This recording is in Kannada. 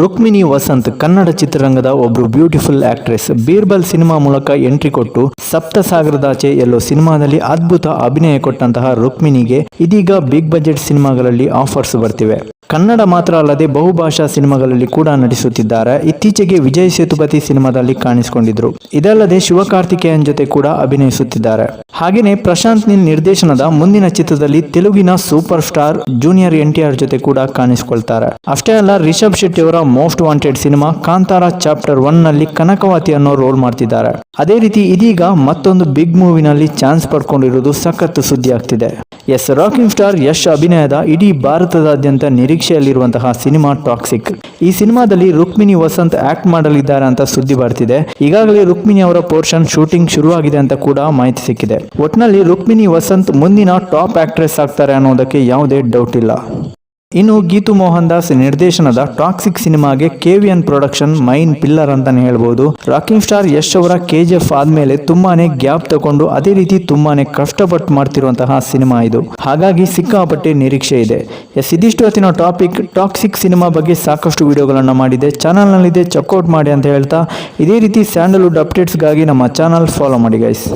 ರುಕ್ಮಿಣಿ ವಸಂತ್ ಕನ್ನಡ ಚಿತ್ರರಂಗದ ಒಬ್ರು ಬ್ಯೂಟಿಫುಲ್ ಆಕ್ಟ್ರೆಸ್. ಬೀರ್ಬಲ್ ಸಿನಿಮಾ ಮೂಲಕ ಎಂಟ್ರಿ ಕೊಟ್ಟು ಸಪ್ತಸಾಗರದಾಚೆ ಎಲ್ಲೋ ಸಿನಿಮಾದಲ್ಲಿ ಅದ್ಭುತ ಅಭಿನಯ ಕೊಟ್ಟಂತಹ ರುಕ್ಮಿಣಿಗೆ ಇದೀಗ ಬಿಗ್ ಬಜೆಟ್ ಸಿನಿಮಾಗಳಲ್ಲಿ ಆಫರ್ಸ್ ಬರ್ತಿವೆ. ಕನ್ನಡ ಮಾತ್ರ ಅಲ್ಲದೆ ಬಹುಭಾಷಾ ಸಿನಿಮಾಗಳಲ್ಲಿ ಕೂಡ ನಟಿಸುತ್ತಿದ್ದಾರೆ. ಇತ್ತೀಚೆಗೆ ವಿಜಯ್ ಸೇತುಪತಿ ಸಿನಿಮಾದಲ್ಲಿ ಕಾಣಿಸಿಕೊಂಡಿದ್ರು. ಇದಲ್ಲದೆ ಶಿವಕಾರ್ತಿಕೇಯನ್ ಜೊತೆ ಕೂಡ ಅಭಿನಯಿಸುತ್ತಿದ್ದಾರೆ. ಹಾಗೆಯೇ ಪ್ರಶಾಂತ್ ನಿಲ್ ನಿರ್ದೇಶನದ ಮುಂದಿನ ಚಿತ್ರದಲ್ಲಿ ತೆಲುಗಿನ ಸೂಪರ್ ಸ್ಟಾರ್ ಜೂನಿಯರ್ ಎನ್ ಜೊತೆ ಕೂಡ ಕಾಣಿಸಿಕೊಳ್ತಾರೆ. ಅಷ್ಟೇ ಅಲ್ಲ, ರಿಷಬ್ ಶೆಟ್ಟಿ ಅವರ most wanted cinema Kantara chapter ಒನ್ನಲ್ಲಿ ಕನಕವಾತಿ ಅನ್ನೋ ರೋಲ್ ಮಾಡ್ತಿದ್ದಾರೆ. ಅದೇ ರೀತಿ ಇದೀಗ ಮತ್ತೊಂದು ಬಿಗ್ ಮೂವಿನಲ್ಲಿ ಚಾನ್ಸ್ ಪಡ್ಕೊಂಡಿರುವುದು ಸಖತ್ ಸುದ್ದಿ ಆಗ್ತಿದೆ. ಎಸ್, ರಾಕಿಂಗ್ ಸ್ಟಾರ್ ಯಶ್ ಅಭಿನಯದ ಇಡೀ ಭಾರತದಾದ್ಯಂತ ನಿರೀಕ್ಷೆಯಲ್ಲಿರುವಂತಹ ಸಿನಿಮಾ ಟಾಕ್ಸಿಕ್. ಈ ಸಿನಿಮಾದಲ್ಲಿ ರುಕ್ಮಿಣಿ ವಸಂತ್ ಆಕ್ಟ್ ಮಾಡಲಿದ್ದಾರೆ ಅಂತ ಸುದ್ದಿ ಬರ್ತಿದೆ. ಈಗಾಗಲೇ ರುಕ್ಮಿಣಿ ಅವರ ಪೋರ್ಷನ್ ಶೂಟಿಂಗ್ ಶುರುವಾಗಿದೆ ಅಂತ ಕೂಡ ಮಾಹಿತಿ ಸಿಕ್ಕಿದೆ. ಒಟ್ನಲ್ಲಿ ರುಕ್ಮಿಣಿ ವಸಂತ್ ಮುಂದಿನ ಟಾಪ್ ಆಕ್ಟ್ರೆಸ್ ಆಗ್ತಾರೆ ಅನ್ನೋದಕ್ಕೆ ಯಾವುದೇ ಡೌಟ್ ಇಲ್ಲ. ಇನ್ನು ಗೀತು ಮೋಹನ್ ದಾಸ್ ನಿರ್ದೇಶನದ ಟಾಕ್ಸಿಕ್ ಸಿನಿಮಾಗೆ ಕೆವಿಎನ್ ಪ್ರೊಡಕ್ಷನ್ ಮೈನ್ ಪಿಲ್ಲರ್ ಅಂತಾನೆ ಹೇಳ್ಬೋದು. ರಾಕಿಂಗ್ ಸ್ಟಾರ್ ಯಶ್ ಅವರ ಕೆಜಿಎಫ್ ಆದ್ಮೇಲೆ ತುಂಬಾನೇ ಗ್ಯಾಪ್ ತಗೊಂಡು ಅದೇ ರೀತಿ ತುಂಬಾನೇ ಕಷ್ಟಪಟ್ಟು ಮಾಡ್ತಿರುವಂತಹ ಸಿನಿಮಾ ಇದು. ಹಾಗಾಗಿ ಸಿಕ್ಕಾಪಟ್ಟೆ ನಿರೀಕ್ಷೆ ಇದೆ. ಎಸ್, ಇದಿಷ್ಟು ಹೊತ್ತಿನ ಟಾಪಿಕ್. ಟಾಕ್ಸಿಕ್ ಸಿನಿಮಾ ಬಗ್ಗೆ ಸಾಕಷ್ಟು ವಿಡಿಯೋಗಳನ್ನು ಮಾಡಿದೆ. ಚಾನಲ್ನಲ್ಲಿದೆ, ಚೆಕ್ಔಟ್ ಮಾಡಿ ಅಂತ ಹೇಳ್ತಾ, ಇದೇ ರೀತಿ ಸ್ಯಾಂಡಲ್ವುಡ್ ಅಪ್ಡೇಟ್ಸ್ಗಾಗಿ ನಮ್ಮ ಚಾನಲ್ ಫಾಲೋ ಮಾಡಿ ಗೈಸ್